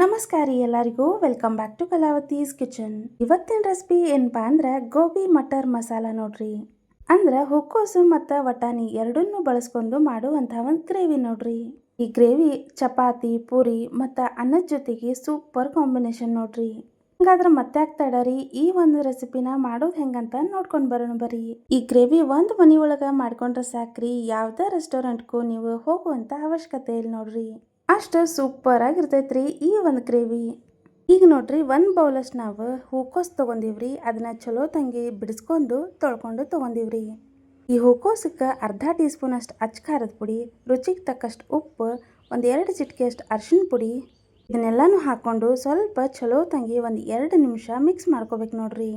ನಮಸ್ಕಾರ ರೀ ಎಲ್ಲರಿಗೂ. Welcome back to Kalavathi's kitchen ಇವತ್ತಿನ ರೆಸಿಪಿ ಏನಪ್ಪಾ ಅಂದ್ರೆ ಗೋಬಿ ಮಟರ್ ಮಸಾಲ ನೋಡ್ರಿ. ಅಂದ್ರೆ ಹೂಕೋಸು ಮತ್ತು ವಟಾಣಿ ಎರಡನ್ನೂ ಬಳಸ್ಕೊಂಡು ಮಾಡುವಂತಹ ಒಂದು ಗ್ರೇವಿ ನೋಡ್ರಿ. ಈ ಗ್ರೇವಿ ಚಪಾತಿ, ಪೂರಿ ಮತ್ತು ಅನ್ನದ ಜೊತೆಗೆ ಸೂಪರ್ ಕಾಂಬಿನೇಷನ್ ನೋಡ್ರಿ. ಹಂಗಾದ್ರೆ ಮತ್ತೆ ರೀ ಈ ಒಂದು ರೆಸಿಪಿನ ಮಾಡೋದು ಹೆಂಗಂತ ನೋಡ್ಕೊಂಡು ಬರೋಣ ಬರ್ರಿ. ಈ ಗ್ರೇವಿ ಒಂದು ಮನಿ ಮಾಡ್ಕೊಂಡ್ರೆ ಸಾಕ್ರಿ. ಯಾವುದೇ ರೆಸ್ಟೋರೆಂಟ್ಗೂ ನೀವು ಹೋಗುವಂಥ ಅವಶ್ಯಕತೆ ಇಲ್ಲ ನೋಡ್ರಿ. ಅಷ್ಟು ಸೂಪರ್ ಆಗಿರ್ತೈತ್ರಿ ಈ ಒಂದು ಗ್ರೇವಿ. ಈಗ ನೋಡ್ರಿ ಒಂದು ಬೌಲಷ್ಟು ನಾವು ಹೂಕೋಸು ತೊಗೊಂಡಿವ್ರಿ, ಅದನ್ನ ಚಲೋ ತಂಗಿ ಬಿಡಿಸ್ಕೊಂಡು ತೊಳ್ಕೊಂಡು ತೊಗೊಂಡಿವ್ರಿ. ಈ ಹೂಕೋಸಕ್ಕೆ ಅರ್ಧ ಟೀ ಸ್ಪೂನ್ ಅಷ್ಟು ಅಚ್ಚ ಖಾರದ ಪುಡಿ, ರುಚಿಗೆ ತಕ್ಕಷ್ಟು ಉಪ್ಪು, ಒಂದು ಎರಡು ಚಿಟಿಕೆಯಷ್ಟು ಅರ್ಶಿನ ಪುಡಿ, ಇದನ್ನೆಲ್ಲನೂ ಹಾಕ್ಕೊಂಡು ಸ್ವಲ್ಪ ಚಲೋ ತಂಗಿ ಒಂದು ಎರಡು ನಿಮಿಷ ಮಿಕ್ಸ್ ಮಾಡ್ಕೋಬೇಕು ನೋಡ್ರಿ.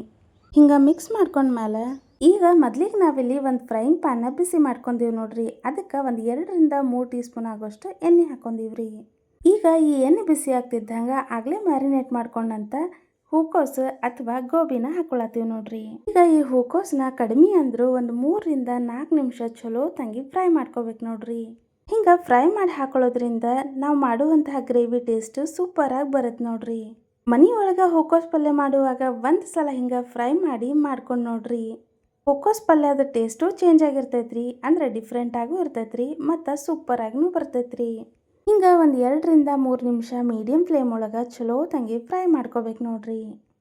ಹಿಂಗೆ ಮಿಕ್ಸ್ ಮಾಡ್ಕೊಂಡ್ಮೇಲೆ ಈಗ ಮೊದ್ಲಿಗೆ ನಾವಿಲ್ಲಿ ಒಂದು ಫ್ರೈಯಿಂಗ್ ಪ್ಯಾನ್ನ ಬಿಸಿ ಮಾಡ್ಕೊಂಡೀವಿ ನೋಡ್ರಿ. ಅದಕ್ಕೆ ಒಂದು ಎರಡರಿಂದ ಮೂರು ಟೀ ಸ್ಪೂನ್ ಆಗೋಷ್ಟು ಎಣ್ಣೆ ಹಾಕೊಂಡೀವ್ರಿ. ಈಗ ಈ ಎಣ್ಣೆ ಬಿಸಿ ಆಗ್ತಿದ್ದಂಗೆ ಆಗಲೇ ಮ್ಯಾರಿನೇಟ್ ಮಾಡ್ಕೊಂಡಂತ ಹೂಕೋಸು ಅಥವಾ ಗೋಬಿನ ಹಾಕೊಳತ್ತೀವಿ ನೋಡ್ರಿ. ಈಗ ಈ ಹೂಕೋಸನ್ನ ಕಡಿಮೆ ಅಂದರೂ ಒಂದು ಮೂರರಿಂದ ನಾಲ್ಕು ನಿಮಿಷ ಚಲೋ ತಂಗಿ ಫ್ರೈ ಮಾಡ್ಕೋಬೇಕು ನೋಡ್ರಿ. ಹಿಂಗೆ ಫ್ರೈ ಮಾಡಿ ಹಾಕೊಳ್ಳೋದ್ರಿಂದ ನಾವು ಮಾಡುವಂತಹ ಗ್ರೇವಿ ಟೇಸ್ಟ್ ಸೂಪರಾಗಿ ಬರುತ್ತೆ ನೋಡ್ರಿ. ಮನೆಯೊಳಗೆ ಹೂಕೋಸ್ ಪಲ್ಯ ಮಾಡುವಾಗ ಒಂದು ಸಲ ಹಿಂಗೆ ಫ್ರೈ ಮಾಡಿ ಮಾಡ್ಕೊಂಡು ನೋಡ್ರಿ. ಹೂಕೋಸ್ ಪಲ್ಯದ ಟೇಸ್ಟು ಚೇಂಜ್ ಆಗಿರ್ತೈತೆ ರೀ ಅಂದ್ರೆ ಡಿಫ್ರೆಂಟಾಗೂ ಇರ್ತೈತೆ ರೀ ಮತ್ತು ಸೂಪರ್ ಬರ್ತೈತೆ ರೀ ಹಿಂಗೆ ಒಂದು ಎರಡರಿಂದ ಮೂರು ನಿಮಿಷ ಮೀಡಿಯಮ್ ಫ್ಲೇಮ್ ಒಳಗೆ ಚಲೋ ತಂಗಿ ಫ್ರೈ ಮಾಡ್ಕೋಬೇಕು ನೋಡ್ರಿ.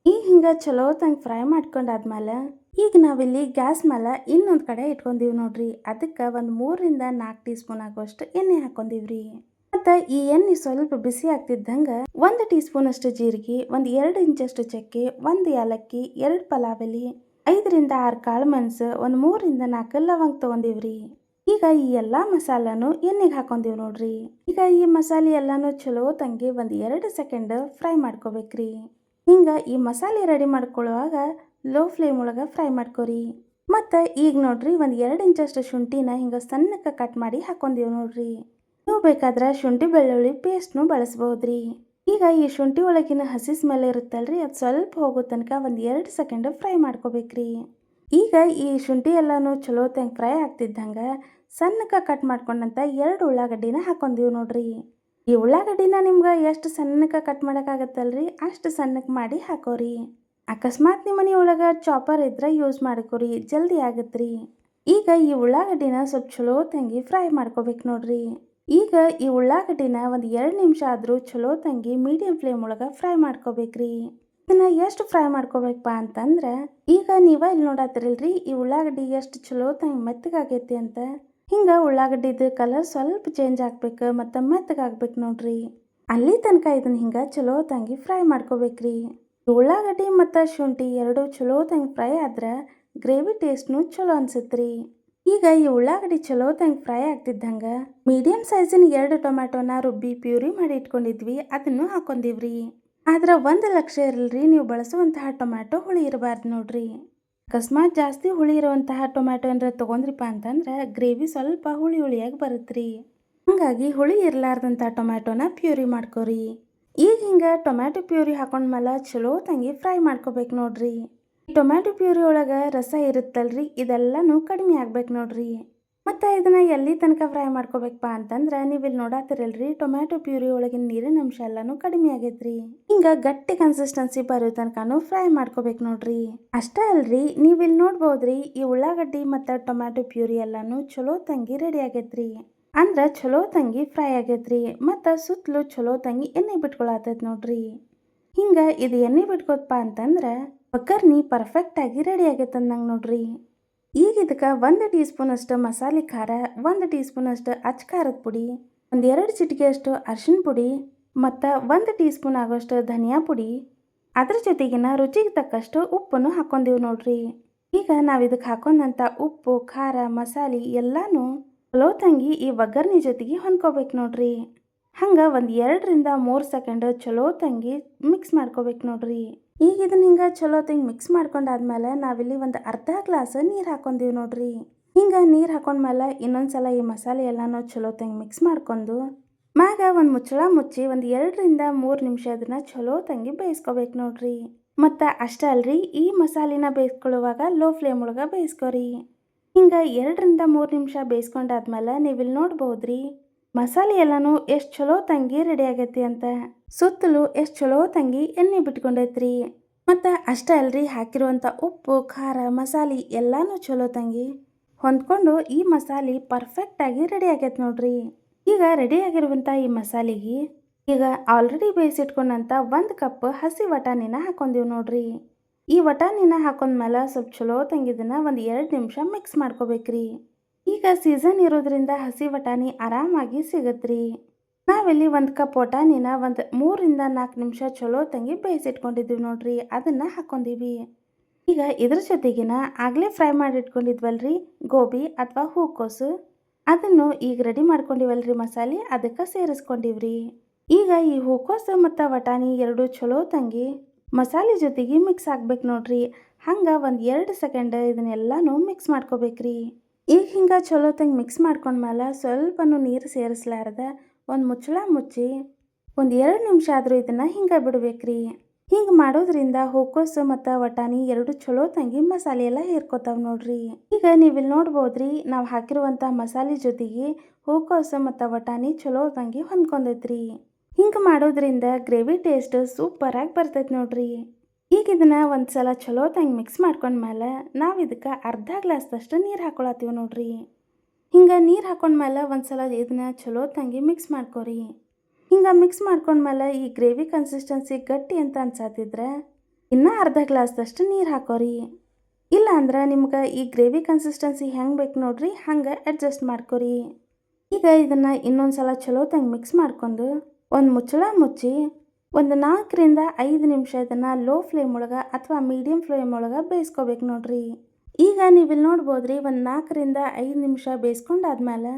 ಈಗ ಹಿಂಗೆ ಚಲೋ ತಂಗಿ ಫ್ರೈ ಮಾಡ್ಕೊಂಡಾದ್ಮೇಲೆ ಈಗ ನಾವಿಲ್ಲಿ ಗ್ಯಾಸ್ ಮೇಲೆ ಇನ್ನೊಂದು ಕಡೆ ಇಟ್ಕೊಂಡೀವಿ ನೋಡ್ರಿ. ಅದಕ್ಕೆ ಒಂದು ಮೂರರಿಂದ ನಾಲ್ಕು ಟೀ ಸ್ಪೂನ್ ಆಗೋಷ್ಟು ಎಣ್ಣೆ ಹಾಕೊಂಡಿವ್ರಿ ಮತ್ತು ಈ ಎಣ್ಣೆ ಸ್ವಲ್ಪ ಬಿಸಿ ಆಗ್ತಿದ್ದಂಗೆ ಒಂದು ಟೀ ಸ್ಪೂನಷ್ಟು ಜೀರಿಗೆ, ಒಂದು ಎರಡು ಇಂಚಷ್ಟು ಚಕ್ಕೆ, ಒಂದು ಏಲಕ್ಕಿ, ಎರಡು ಪಲಾವ್ ಎಲೆ ಐದರಿಂದ ಆರು ಕಾಳು ಮೆಣಸು, ಒಂದು ಮೂರಿಂದ ನಾಲ್ಕು ಲವಂಗ ತೊಗೊಂಡಿವ್ರಿ. ಈಗ ಈ ಎಲ್ಲ ಮಸಾಲಾನು ಎಣ್ಣೆಗೆ ಹಾಕೊಂಡೀವಿ ನೋಡ್ರಿ. ಈಗ ಈ ಮಸಾಲೆ ಎಲ್ಲಾನು ಚಲೋ ತಂಗಿ ಒಂದು ಎರಡು ಸೆಕೆಂಡ್ ಫ್ರೈ ಮಾಡ್ಕೋಬೇಕ್ರಿ. ಹಿಂಗೆ ಈ ಮಸಾಲೆ ರೆಡಿ ಮಾಡ್ಕೊಳ್ಳುವಾಗ ಲೋ ಫ್ಲೇಮ್ ಒಳಗೆ ಫ್ರೈ ಮಾಡ್ಕೊರಿ. ಮತ್ತು ಈಗ ನೋಡ್ರಿ ಒಂದು ಎರಡು ಇಂಚಷ್ಟು ಶುಂಠಿನ ಹಿಂಗೆ ಸಣ್ಣಕ್ಕೆ ಕಟ್ ಮಾಡಿ ಹಾಕೊಂಡೀವಿ ನೋಡ್ರಿ. ನೀವು ಬೇಕಾದ್ರೆ ಶುಂಠಿ ಬೆಳ್ಳುಳ್ಳಿ ಪೇಸ್ಟ್ನು ಬಳಸ್ಬೋದ್ರಿ. ಈಗ ಈ ಶುಂಠಿ ಒಳಗಿನ ಹಸಿ ಸ್ಮೆಲ್ ಇರುತ್ತಲ್ರಿ, ಅದು ಸ್ವಲ್ಪ ಹೋಗೋ ತನಕ ಒಂದು ಎರಡು ಸೆಕೆಂಡ್ ಫ್ರೈ ಮಾಡ್ಕೋಬೇಕ್ರಿ. ಈಗ ಈ ಶುಂಠಿ ಎಲ್ಲಾನು ಚಲೋ ತಂಗೆ ಫ್ರೈ ಆಗ್ತಿದ್ದಂಗೆ ಸಣ್ಣಕ್ಕೆ ಕಟ್ ಮಾಡ್ಕೊಂಡಂತ ಎರಡು ಉಳ್ಳಾಗಡ್ಡಿನ ಹಾಕೊಂದೀವಿ ನೋಡ್ರಿ. ಈ ಉಳ್ಳಾಗಡ್ಡಿನ ನಿಮ್ಗೆ ಎಷ್ಟು ಸಣ್ಣಕ್ಕೆ ಕಟ್ ಮಾಡೋಕ್ಕಾಗತ್ತಲ್ರಿ ಅಷ್ಟು ಸಣ್ಣಕ್ಕೆ ಮಾಡಿ ಹಾಕೋರಿ. ಅಕಸ್ಮಾತ್ ನಿಮ್ಮ ಮನೆ ಒಳಗೆ ಚಾಪರ್ ಇದ್ರೆ ಯೂಸ್ ಮಾಡ್ಕೋರಿ, ಜಲ್ದಿ ಆಗತ್ರಿ. ಈಗ ಈ ಉಳ್ಳಾಗಡ್ಡಿನ ಸ್ವಲ್ಪ ಚಲೋ ತಂಗಿ ಫ್ರೈ ಮಾಡ್ಕೋಬೇಕು ನೋಡ್ರಿ. ಈಗ ಈ ಉಳ್ಳಾಗಡ್ಡಿನ ಒಂದು ಎರಡು ನಿಮಿಷ ಆದರೂ ಚಲೋ ತಂಗಿ ಮೀಡಿಯಂ ಫ್ಲೇಮ್ ಒಳಗೆ ಫ್ರೈ ಮಾಡ್ಕೋಬೇಕ್ರಿ. ಇದನ್ನ ಎಷ್ಟು ಫ್ರೈ ಮಾಡ್ಕೋಬೇಕಪ್ಪ ಅಂತಂದ್ರೆ, ಈಗ ನೀವು ಇಲ್ಲಿ ನೋಡತ್ತಿರಲ್ರಿ ಈ ಉಳ್ಳಾಗಡ್ಡಿ ಎಷ್ಟು ಚಲೋ ತಂಗಿ ಮೆತ್ತಗಾಗೈತಿ ಅಂತ. ಹಿಂಗೆ ಉಳ್ಳಾಗಡ್ಡಿದು ಕಲರ್ ಸ್ವಲ್ಪ ಚೇಂಜ್ ಆಗ್ಬೇಕು ಮತ್ತು ಮೆತ್ತಗಾಗ್ಬೇಕು ನೋಡ್ರಿ. ಅಲ್ಲಿ ತನಕ ಇದನ್ನ ಹಿಂಗೆ ಚಲೋ ತಂಗಿ ಫ್ರೈ ಮಾಡ್ಕೋಬೇಕ್ರಿ. ಉಳ್ಳಾಗಡ್ಡಿ ಮತ್ತು ಶುಂಠಿ ಎರಡೂ ಚಲೋ ತಂಗಿ ಫ್ರೈ ಆದ್ರೆ ಗ್ರೇವಿ ಟೇಸ್ಟ್ನು ಚಲೋ ಅನ್ಸುತ್ರಿ. ಈಗ ಈ ಉಳ್ಳಾಗಡ್ಡಿ ಚಲೋ ತಂಗೆ ಫ್ರೈ ಆಗ್ತಿದ್ದಂಗೆ ಮೀಡಿಯಂ ಸೈಜಿನ ಎರಡು ಟೊಮ್ಯಾಟೊನ ರುಬ್ಬಿ ಪ್ಯೂರಿ ಮಾಡಿ ಇಟ್ಕೊಂಡಿದ್ವಿ, ಅದನ್ನು ಹಾಕೊಂಡಿವ್ರಿ. ಆದ್ರೆ ಒಂದು ಲಕ್ಷ ಇರಲ್ರಿ, ನೀವು ಬಳಸುವಂತಹ ಟೊಮ್ಯಾಟೊ ಹುಳಿ ಇರಬಾರ್ದು ನೋಡ್ರಿ. ಅಕಸ್ಮಾತ್ ಜಾಸ್ತಿ ಹುಳಿ ಇರುವಂತಹ ಟೊಮ್ಯಾಟೊ ಏನಾರ ತೊಗೊಂಡ್ರಿಪ್ಪ ಅಂತಂದ್ರೆ ಗ್ರೇವಿ ಸ್ವಲ್ಪ ಹುಳಿ ಹುಳಿಯಾಗಿ ಬರುತ್ತ್ರಿ ಹಾಗಾಗಿ ಹುಳಿ ಇರಲಾರ್ದಂಥ ಟೊಮ್ಯಾಟೊನ ಪ್ಯೂರಿ ಮಾಡ್ಕೋರಿ. ಈಗ ಹಿಂಗೆ ಟೊಮ್ಯಾಟೊ ಪ್ಯೂರಿ ಹಾಕೊಂಡ್ಮೇಲೆ ಚಲೋ ತಂಗಿ ಫ್ರೈ ಮಾಡ್ಕೋಬೇಕು ನೋಡ್ರಿ. ಟೊಮ್ಯಾಟೊ ಪ್ಯೂರಿ ಒಳಗೆ ರಸ ಇರುತ್ತಲ್ರಿ, ಇದೆಲ್ಲನೂ ಕಡಿಮೆ ಆಗ್ಬೇಕು ನೋಡ್ರಿ. ಮತ್ತು ಇದನ್ನ ಎಲ್ಲಿ ತನಕ ಫ್ರೈ ಮಾಡ್ಕೋಬೇಕಪ್ಪ ಅಂತಂದ್ರೆ ನೀವು ಇಲ್ಲಿ ನೋಡಾತಿರಲ್ರಿ, ಟೊಮ್ಯಾಟೊ ಪ್ಯೂರಿ ಒಳಗಿನ ನೀರಿನ ಅಂಶ ಎಲ್ಲಾನು ಕಡಿಮೆ ಆಗೈತ್ರಿ. ಹಿಂಗ ಗಟ್ಟಿ ಕನ್ಸಿಸ್ಟೆನ್ಸಿ ಬರೋ ತನಕನು ಫ್ರೈ ಮಾಡ್ಕೋಬೇಕು ನೋಡ್ರಿ. ಅಷ್ಟೇ ಅಲ್ರಿ ನೀವು ಇಲ್ಲಿ ನೋಡ್ಬೋದ್ರಿ, ಈ ಉಳ್ಳಾಗಡ್ಡಿ ಮತ್ತು ಟೊಮ್ಯಾಟೊ ಪ್ಯೂರಿ ಎಲ್ಲಾನು ಚಲೋ ತಂಗಿ ರೆಡಿ ಆಗೈತ್ರಿ. ಅಂದ್ರೆ ಚಲೋ ತಂಗಿ ಫ್ರೈ ಆಗೈತ್ರಿ, ಮತ್ತು ಸುತ್ತಲೂ ಚಲೋ ತಂಗಿ ಎಣ್ಣೆ ಬಿಟ್ಕೊಳತೈತಿ ನೋಡ್ರಿ. ಹಿಂಗೆ ಇದು ಎಣ್ಣೆ ಬಿಟ್ಕೋದಪ್ಪ ಅಂತಂದ್ರೆ ಒಗ್ಗರ್ನಿ ಪರ್ಫೆಕ್ಟಾಗಿ ರೆಡಿ ಆಗೈತೆ ಅಂದಂಗೆ ನೋಡ್ರಿ. ಈಗ ಇದಕ್ಕೆ ಒಂದು ಟೀ ಸ್ಪೂನಷ್ಟು ಮಸಾಲೆ ಖಾರ, ಒಂದು ಟೀ ಸ್ಪೂನಷ್ಟು ಅಚ್ಚ ಖಾರದ ಪುಡಿ, ಒಂದು ಎರಡು ಚಿಟಿಕೆಯಷ್ಟು ಅರಿಶಿನ ಪುಡಿ, ಮತ್ತು ಒಂದು ಟೀ ಸ್ಪೂನ್ ಆಗೋಷ್ಟು ಧನಿಯಾ ಪುಡಿ. ಅದ್ರ ಜೊತೆಗಿನ ರುಚಿಗೆ ತಕ್ಕಷ್ಟು ಉಪ್ಪನ್ನು ಹಾಕ್ಕೊಂಡೀವಿ ನೋಡ್ರಿ. ಈಗ ನಾವು ಇದಕ್ಕೆ ಹಾಕೊಂಡಂಥ ಉಪ್ಪು, ಖಾರ, ಮಸಾಲೆ ಎಲ್ಲನೂ ಚಲೋ ತಂಗಿ ಈ ಒಗ್ಗರ್ಣಿ ಜೊತೆಗೆ ಹೊಂದ್ಕೋಬೇಕು ನೋಡ್ರಿ. ಹಂಗೆ ಒಂದು ಎರಡರಿಂದ ಮೂರು ಸೆಕೆಂಡ್ ಚಲೋ ತಂಗಿ ಮಿಕ್ಸ್ ಮಾಡ್ಕೋಬೇಕು ನೋಡ್ರಿ. ಈಗ ಇದನ್ನ ಹಿಂಗೆ ಚಲೋ ತಂಗಿ ಮಿಕ್ಸ್ ಮಾಡ್ಕೊಂಡಾದ್ಮೇಲೆ ನಾವಿಲ್ಲಿ ಒಂದು ಅರ್ಧ ಗ್ಲಾಸ್ ನೀರು ಹಾಕೊಂಡೀವಿ ನೋಡ್ರಿ. ಹಿಂಗೆ ನೀರು ಹಾಕೊಂಡ್ಮೇಲೆ ಇನ್ನೊಂದ್ಸಲ ಈ ಮಸಾಲೆ ಎಲ್ಲಾನು ಚಲೋ ತಂಗಿ ಮಿಕ್ಸ್ ಮಾಡ್ಕೊಂಡು ಮ್ಯಾಗ ಒಂದು ಮುಚ್ಚಳ ಮುಚ್ಚಿ ಒಂದು ಎರಡರಿಂದ ಮೂರು ನಿಮಿಷ ಅದನ್ನ ಚಲೋ ತಂಗಿ ಬೇಯಿಸ್ಕೋಬೇಕು ನೋಡ್ರಿ. ಮತ್ತು ಅಷ್ಟೇ ಅಲ್ರಿ, ಈ ಮಸಾಲಿನ ಬೇಯಿಸ್ಕೊಳ್ಳುವಾಗ ಲೋ ಫ್ಲೇಮ್ ಒಳಗೆ ಬೇಯಿಸ್ಕೊರಿ. ಹಿಂಗೆ ಎರಡರಿಂದ ಮೂರು ನಿಮಿಷ ಬೇಯಿಸ್ಕೊಂಡಾದ್ಮೇಲೆ ನೀವಿಲ್ಲಿ ನೋಡ್ಬೋದ್ರಿ. ಮಸಾಲೆ ಎಲ್ಲಾನು ಎಷ್ಟು ಚಲೋ ತಂಗಿ ರೆಡಿ ಆಗೈತಿ ಅಂತ. ಸುತ್ತಲೂ ಎಷ್ಟು ಚಲೋ ತಂಗಿ ಎಣ್ಣೆ ಬಿಟ್ಕೊಂಡೈತ್ರಿ. ಮತ್ತು ಅಷ್ಟೇ ಅಲ್ರಿ ಹಾಕಿರುವಂಥ ಉಪ್ಪು, ಖಾರ, ಮಸಾಲೆ ಎಲ್ಲಾನು ಚಲೋ ತಂಗಿ. ಹೊಂದ್ಕೊಂಡು ಈ ಮಸಾಲೆ ಪರ್ಫೆಕ್ಟಾಗಿ ರೆಡಿ ಆಗೈತೆ ನೋಡ್ರಿ. ಈಗ ರೆಡಿ ಆಗಿರುವಂಥ ಈ ಮಸಾಲೆಗೆ ಈಗ ಆಲ್ರೆಡಿ ಬೇಯಿಸಿಟ್ಕೊಂಡಂಥ ಒಂದು ಕಪ್ ಹಸಿ ವಟಾಣಿನ ಹಾಕೊಂದೀವಿ ನೋಡ್ರಿ. ಈ ವಟಾಣಿನ ಹಾಕೊಂಡ್ಮೇಲೆ ಸ್ವಲ್ಪ ಚಲೋ ತಂಗಿದನ್ನ ಒಂದು ಎರಡು ನಿಮಿಷ ಮಿಕ್ಸ್ ಮಾಡ್ಕೋಬೇಕ್ರಿ. ಈಗ ಸೀಸನ್ ಇರೋದ್ರಿಂದ ಹಸಿ ವಟಾಣಿ ಆರಾಮಾಗಿ ಸಿಗತ್ರಿ. ನಾವಿಲ್ಲಿ ಒಂದು ಕಪ್ ವಟಾಣಿನ ಒಂದು ಮೂರಿಂದ ನಾಲ್ಕು ನಿಮಿಷ ಚಲೋ ತಂಗಿ ಬೇಯಿಸಿಟ್ಕೊಂಡಿದ್ದೀವಿ ನೋಡ್ರಿ, ಅದನ್ನು ಹಾಕ್ಕೊಂಡೀವಿ ಈಗ ಇದ್ರ ಜೊತೆಗಿನ ಆಗಲೇ ಫ್ರೈ ಮಾಡಿ ರೀ ಗೋಬಿ ಅಥವಾ ಹೂಕೋಸು. ಅದನ್ನು ಈಗ ರೆಡಿ ಮಾಡ್ಕೊಂಡಿವಲ್ರಿ ಮಸಾಲೆ, ಅದಕ್ಕೆ ಸೇರಿಸ್ಕೊಂಡಿವ್ರಿ. ಈಗ ಈ ಹೂಕೋಸು ಮತ್ತು ವಟಾಣಿ ಎರಡು ಚಲೋ ತಂಗಿ ಮಸಾಲೆ ಜೊತೆಗೆ ಮಿಕ್ಸ್ ಆಗ್ಬೇಕು ನೋಡ್ರಿ, ಹಂಗೆ ಒಂದು ಎರಡು ಸೆಕೆಂಡ್ ಇದನ್ನೆಲ್ಲನೂ ಮಿಕ್ಸ್ ಮಾಡ್ಕೋಬೇಕ್ರಿ. ಈಗ ಹಿಂಗೆ ಚಲೋ ಮಿಕ್ಸ್ ಮಿಕ್ಸ್ ಮಾಡ್ಕೊಂಡ್ಮೇಲೆ ಸ್ವಲ್ಪನೂ ನೀರು ಸೇರಿಸ್ಲಾರ್ದೆ ಒಂದು ಮುಚ್ಚಳ ಮುಚ್ಚಿ ಒಂದು ಎರಡು ನಿಮಿಷ ಆದರೂ ಇದನ್ನು ಹಿಂಗೆ ಬಿಡ್ಬೇಕ್ರಿ. ಹಿಂಗೆ ಮಾಡೋದ್ರಿಂದ ಹೂಕೋಸು ಮತ್ತು ವಟಾಣಿ ಎರಡು ಚಲೋ ತಂಗಿ ಮಸಾಲೆ ಎಲ್ಲ ಹೇರ್ಕೋತಾವೆ ನೋಡ್ರಿ. ಈಗ ನೀವಿಲ್ಲಿ ನೋಡ್ಬೋದ್ರಿ, ನಾವು ಹಾಕಿರುವಂಥ ಮಸಾಲೆ ಜೊತೆಗೆ ಹೂಕೋಸು ಮತ್ತು ವಟಾಣಿ ಚಲೋ ತಂಗಿ ಹೊಂದ್ಕೊಂಡೈತ್ರಿ. ಹಿಂಗೆ ಮಾಡೋದ್ರಿಂದ ಗ್ರೇವಿ ಟೇಸ್ಟ್ ಸೂಪರಾಗಿ ಬರ್ತೈತೆ ನೋಡ್ರಿ. ಈಗ ಇದನ್ನು ಒಂದು ಸಲ ಚಲೋ ತಂಗೆ ಮಿಕ್ಸ್ ಮಾಡ್ಕೊಂಡ್ಮೇಲೆ ನಾವು ಇದಕ್ಕೆ ಅರ್ಧ ಗ್ಲಾಸ್ದಷ್ಟು ನೀರು ಹಾಕೊಳತ್ತೀವಿ ನೋಡ್ರಿ. ಹಿಂಗೆ ನೀರು ಹಾಕೊಂಡ್ಮೇಲೆ ಒಂದು ಸಲ ಇದನ್ನ ಚಲೋ ತಂಗಿ ಮಿಕ್ಸ್ ಮಾಡ್ಕೊರಿ. ಹಿಂಗೆ ಮಿಕ್ಸ್ ಮಾಡ್ಕೊಂಡ್ಮೇಲೆ ಈ ಗ್ರೇವಿ ಕನ್ಸಿಸ್ಟೆನ್ಸಿ ಗಟ್ಟಿ ಅಂತ ಅನ್ಸಾತಿದ್ರೆ ಇನ್ನೂ ಅರ್ಧ ಗ್ಲಾಸ್ದಷ್ಟು ನೀರು ಹಾಕೋರಿ. ಇಲ್ಲ ಅಂದ್ರೆ ನಿಮ್ಗೆ ಈ ಗ್ರೇವಿ ಕನ್ಸಿಸ್ಟೆನ್ಸಿ ಹೆಂಗೆ ಬೇಕು ನೋಡ್ರಿ ಹಂಗೆ ಅಡ್ಜಸ್ಟ್ ಮಾಡ್ಕೊರಿ. ಈಗ ಇದನ್ನು ಇನ್ನೊಂದು ಸಲ ಚಲೋ ತಂಗಿ ಮಿಕ್ಸ್ ಮಾಡ್ಕೊಂಡು ಒಂದು ಮುಚ್ಚಳ ಮುಚ್ಚಿ ಒಂದು ನಾಲ್ಕರಿಂದ ಐದು ನಿಮಿಷ ಇದನ್ನು ಲೋ ಫ್ಲೇಮ್ ಒಳಗೆ ಅಥವಾ ಮೀಡಿಯಮ್ ಫ್ಲೇಮ್ ಒಳಗೆ ಬೇಯಿಸ್ಕೋಬೇಕು ನೋಡ್ರಿ. ಈಗ ನೀವಿಲ್ಲಿ ನೋಡ್ಬೋದ್ರಿ ಒಂದು ನಾಲ್ಕರಿಂದ ಐದು ನಿಮಿಷ ಬೇಯಿಸ್ಕೊಂಡಾದ್ಮೇಲೆ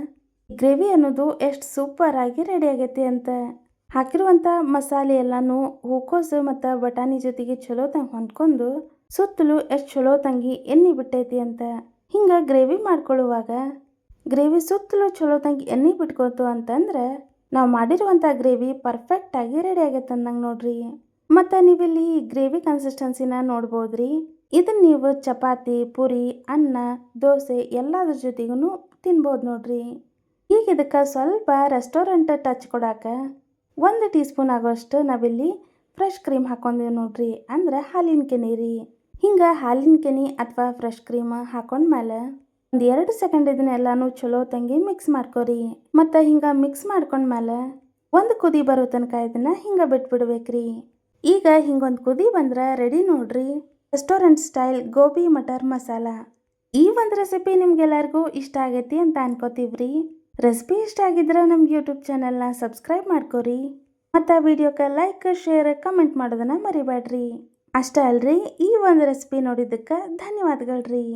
ಗ್ರೇವಿ ಅನ್ನೋದು ಎಷ್ಟು ಸೂಪರ್ ಆಗಿ ರೆಡಿ ಆಗೈತಿ ಅಂತ. ಹಾಕಿರುವಂಥ ಮಸಾಲೆ ಎಲ್ಲನೂ ಹೂಕೋಸು ಮತ್ತು ಬಟಾಣಿ ಜೊತೆಗೆ ಚಲೋ ತಂಗಿ ಹೊಂದ್ಕೊಂಡು ಸುತ್ತಲೂ ಎಷ್ಟು ಚಲೋ ತಂಗಿ ಎಣ್ಣೆ ಬಿಟ್ಟೈತಿ ಅಂತ. ಹಿಂಗೆ ಗ್ರೇವಿ ಮಾಡ್ಕೊಳ್ಳುವಾಗ ಗ್ರೇವಿ ಸುತ್ತಲೂ ಚಲೋ ತಂಗಿ ಎಣ್ಣೆ ಬಿಟ್ಕೋತು ಅಂತಂದ್ರೆ ನಾವು ಮಾಡಿರುವಂಥ ಗ್ರೇವಿ ಪರ್ಫೆಕ್ಟಾಗಿ ರೆಡಿ ಆಗೈತೆ ಅಂದಂಗೆ ನೋಡ್ರಿ. ಮತ್ತು ನೀವಿಲ್ಲಿ ಗ್ರೇವಿ ಕನ್ಸಿಸ್ಟೆನ್ಸಿನ ನೋಡ್ಬೋದು ರೀ ಇದನ್ನು ನೀವು ಚಪಾತಿ, ಪುರಿ, ಅನ್ನ, ದೋಸೆ ಎಲ್ಲದ್ರ ಜೊತೆಗೂ ತಿನ್ಬೋದು ನೋಡ್ರಿ. ಈಗ ಇದಕ್ಕೆ ಸ್ವಲ್ಪ ರೆಸ್ಟೋರೆಂಟ್ ಟಚ್ ಕೊಡಾಕ ಒಂದು ಟೀ ಸ್ಪೂನ್ ಆಗೋಷ್ಟು ನಾವಿಲ್ಲಿ ಫ್ರೆಶ್ ಕ್ರೀಮ್ ಹಾಕೊಂಡಿವಿ ನೋಡ್ರಿ. ಅಂದ್ರೆ ಹಾಲಿನ ಕೆನೆ ರೀ. ಹಿಂಗೆ ಹಾಲಿನ ಕೆನೆ ಅಥವಾ ಫ್ರೆಶ್ ಕ್ರೀಮ್ ಹಾಕೊಂಡ್ಮೇಲೆ ಒಂದು ಎರಡು ಸೆಕೆಂಡ್ ಇದನ್ನೆಲ್ಲನೂ ಚಲೋ ತಂಗಿ ಮಿಕ್ಸ್ ಮಾಡ್ಕೊರಿ. ಮತ್ತು ಹಿಂಗೆ ಮಿಕ್ಸ್ ಮಾಡ್ಕೊಂಡ್ಮೇಲೆ ಒಂದು ಕುದಿ ಬರೋ ತನಕ ಇದನ್ನು ಹಿಂಗೆ ಬಿಟ್ಬಿಡ್ಬೇಕ್ರಿ. ಈಗ ಹಿಂಗೊಂದು ಕುದಿ ಬಂದ್ರೆ ರೆಡಿ ನೋಡ್ರಿ. Restaurant style gobi matar masala. ಈ ಒಂದು ರೆಸಿಪಿ ನಿಮ್ಗೆಲ್ಲರಿಗೂ ಇಷ್ಟ ಆಗೈತಿ ಅಂತ ಅನ್ಕೋತೀವ್ರಿ. ರೆಸಿಪಿ ಇಷ್ಟ ಆಗಿದ್ರೆ ನಮ್ಮ ಯೂಟ್ಯೂಬ್ ಚಾನೆಲ್ನ ಸಬ್ಸ್ಕ್ರೈಬ್ ಮಾಡ್ಕೊರಿ. ಮತ್ತು ವಿಡಿಯೋಕ್ಕೆ ಲೈಕ್ ಶೇರ್ ಕಮೆಂಟ್ ಮಾಡೋದನ್ನು ಮರಿಬೇಡ್ರಿ ಅಷ್ಟೇ ಅಲ್ರಿ ಈ ಒಂದು ರೆಸಿಪಿ ನೋಡಿದ್ದಕ್ಕೆ ಧನ್ಯವಾದಗಳ್ರಿ.